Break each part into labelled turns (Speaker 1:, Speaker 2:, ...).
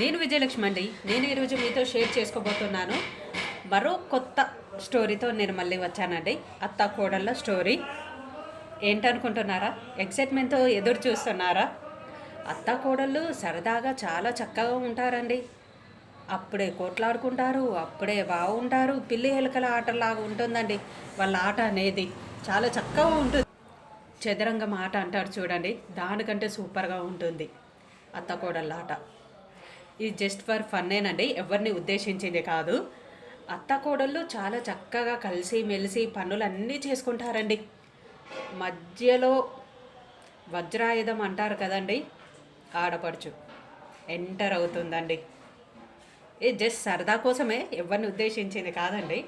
Speaker 1: నేను విజయలక్ష్మి అండి. నేను ఈరోజు మీతో షేర్ చేసుకోబోతున్నాను. మరో కొత్త స్టోరీతో నేను మళ్ళీ వచ్చానండి. అత్త కోడళ్ళ స్టోరీ. ఏంటనుకుంటున్నారా? ఎక్సైట్మెంట్తో ఎదురు చూస్తున్నారా? అత్త కోడళ్ళు సరదాగా చాలా చక్కగా ఉంటారండి. అప్పుడే కోట్లాడుకుంటారు అప్పుడే బాగుంటారు పిల్లి ఎలుకల ఆటలాగా ఉంటుందండి. వాళ్ళ ఆట అనేది చాలా చక్కగా ఉంటుంది. చదరంగం ఆట అంటారు చూడండి. దానికంటే సూపర్గా ఉంటుంది. అత్త కోడళ్ళ ఆట. ఇది జస్ట్ ఫర్ ఫన్నేనండి ఎవరిని ఉద్దేశించింది కాదు. అత్త కోడళ్ళు చాలా చక్కగా కలిసి మెలిసి పనులన్నీ చేసుకుంటారండి. మధ్యలో వజ్రాయుధం అంటారు కదండి. ఆడపడుచు ఎంటర్ అవుతుందండి. ఇది జస్ట్ సరదా కోసమే ఎవరిని ఉద్దేశించింది కాదండి.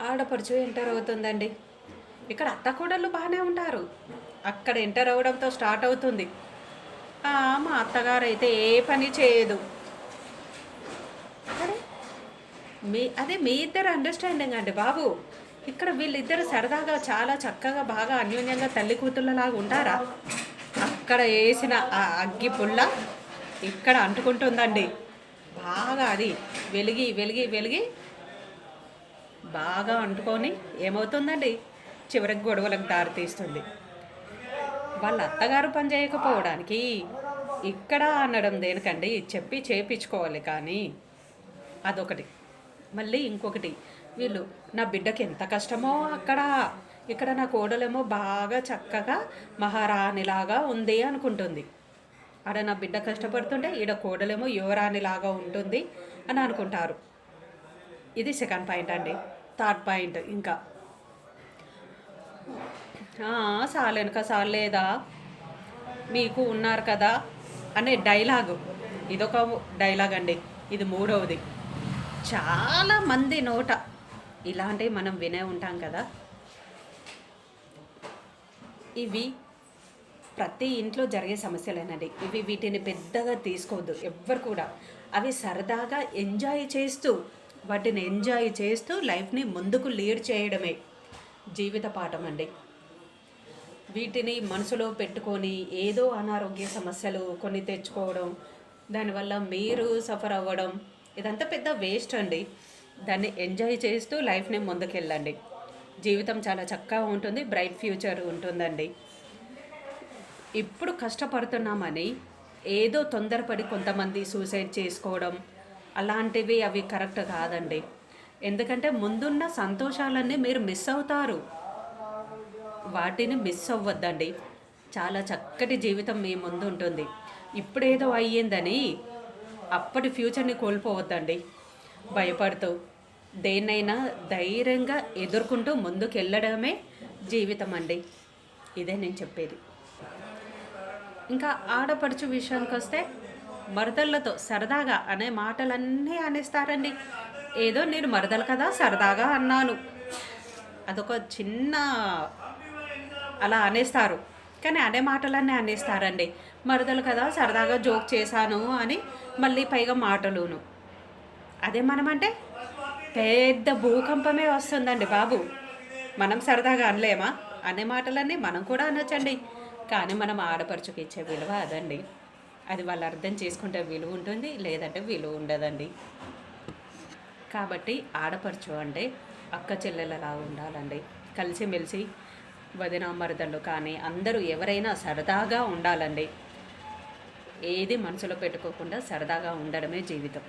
Speaker 1: ఆడపడుచు ఎంటర్ అవుతుందండి. ఇక్కడ అత్త కోడళ్ళు బాగానే ఉంటారు. అక్కడ ఎంటర్ అవడంతో స్టార్ట్ అవుతుంది. "ఆ, మా అత్తగారు అయితే ఏ పని చేయదు. మీ అదే మీ ఇద్దరు అండర్స్టాండింగ్ అండి బాబు. ఇక్కడ వీళ్ళిద్దరు సరదాగా చాలా చక్కగా బాగా అన్యోన్యంగా తల్లి కూతుళ్ళలాగా ఉంటారా? అక్కడ వేసిన ఆ అగ్గి పుల్ల ఇక్కడ అంటుకుంటుందండి. బాగా అది వెలిగి వెలిగి వెలిగి బాగా అంటుకొని ఏమవుతుందండి? చివరికి గొడవలకు దారితీస్తుంది వాళ్ళ అత్తగారు పని చేయకపోవడానికి ఇక్కడ అనడం దేనికండి? చెప్పి చేపించుకోవాలి కానీ అదొకటి. మళ్ళీ ఇంకొకటి వీళ్ళు నా బిడ్డకి ఎంత కష్టమో అక్కడ ఇక్కడ నా కోడలేమో బాగా చక్కగా మహారాణిలాగా ఉంది అనుకుంటుంది. ఆడ నా బిడ్డ కష్టపడుతుంటే ఈడ కోడలేమో యువరాణిలాగా ఉంటుంది అని అనుకుంటారు. ఇది సెకండ్ పాయింట్ అండి. థర్డ్ పాయింట్ ఇంకా. సాలేనుక సాలేదా మీకు ఉన్నారు కదా? అనే డైలాగు. ఇదొక డైలాగ్ అండి. ఇది మూడవది. చాలా మంది నోట. ఇలాంటివి మనం వినే ఉంటాం కదా. ఇవి ప్రతి ఇంట్లో జరిగే సమస్యలేనండి. ఇవి వీటిని పెద్దగా తీసుకోవద్దు ఎవ్వరు కూడా. అవి సరదాగా ఎంజాయ్ చేస్తూ వాటిని ఎంజాయ్ చేస్తూ లైఫ్ని ముందుకు లీడ్ చేయడమే జీవిత పాఠం అండి. వీటిని మనసులో పెట్టుకొని ఏదో అనారోగ్య సమస్యలు కొన్ని తెచ్చుకోవడం దానివల్ల మీరు సఫర్ అవ్వడం ఇదంతా పెద్ద వేస్ట్ అండి. దాన్ని ఎంజాయ్ చేస్తూ లైఫ్ని ముందుకెళ్ళండి. జీవితం చాలా చక్కగా ఉంటుంది బ్రైట్ ఫ్యూచర్ ఉంటుందండి. ఇప్పుడు కష్టపడుతున్నామని ఏదో తొందరపడి కొంతమంది సూసైడ్ చేసుకోవడం అలాంటివి అవి కరెక్ట్ కాదండి. ఎందుకంటే ముందున్న సంతోషాలన్నీ మీరు మిస్ అవుతారు. వాటిని మిస్ అవ్వద్దండి. చాలా చక్కటి జీవితం మీ ముందు ఉంటుంది. ఇప్పుడేదో అయ్యిందని అప్పటి ఫ్యూచర్ని కోల్పోవద్దండి. భయపడుతూ దేన్నైనా ధైర్యంగా ఎదుర్కొంటూ ముందుకెళ్ళడమే జీవితం అండి ఇదే నేను చెప్పేది. ఇంకా ఆడపడుచు విషయానికి వస్తే మరదళ్ళతో సరదాగా అనే మాటలన్నీ అనేస్తారండి. ఏదో నేను మరదలు కదా సరదాగా అన్నాను. అదొక చిన్న అలా అనేస్తారు. కానీ అనే మాటలన్నీ అనేస్తారండి. మరదలు కదా సరదాగా జోక్ చేశాను అని మళ్ళీ పైగా మాటలును. అదే మనమంటే పెద్ద భూకంపమే వస్తుందండి బాబు. మనం సరదాగా అనలేమా? అనే మాటలన్నీ మనం కూడా అనొచ్చండి. కానీ మనం ఆడపడుచుకు ఇచ్చే విలువ అదండి. అది వాళ్ళు అర్థం చేసుకుంటే విలువ ఉంటుంది లేదంటే విలువ ఉండదండి. కాబట్టి ఆడపరచు అంటే అక్క చెల్లెలలా ఉండాలండి. కలిసిమెలిసి వదిన కానీ అందరూ ఎవరైనా సరదాగా ఉండాలండి. ఏది మనసులో పెట్టుకోకుండా సరదాగా ఉండడమే జీవితం.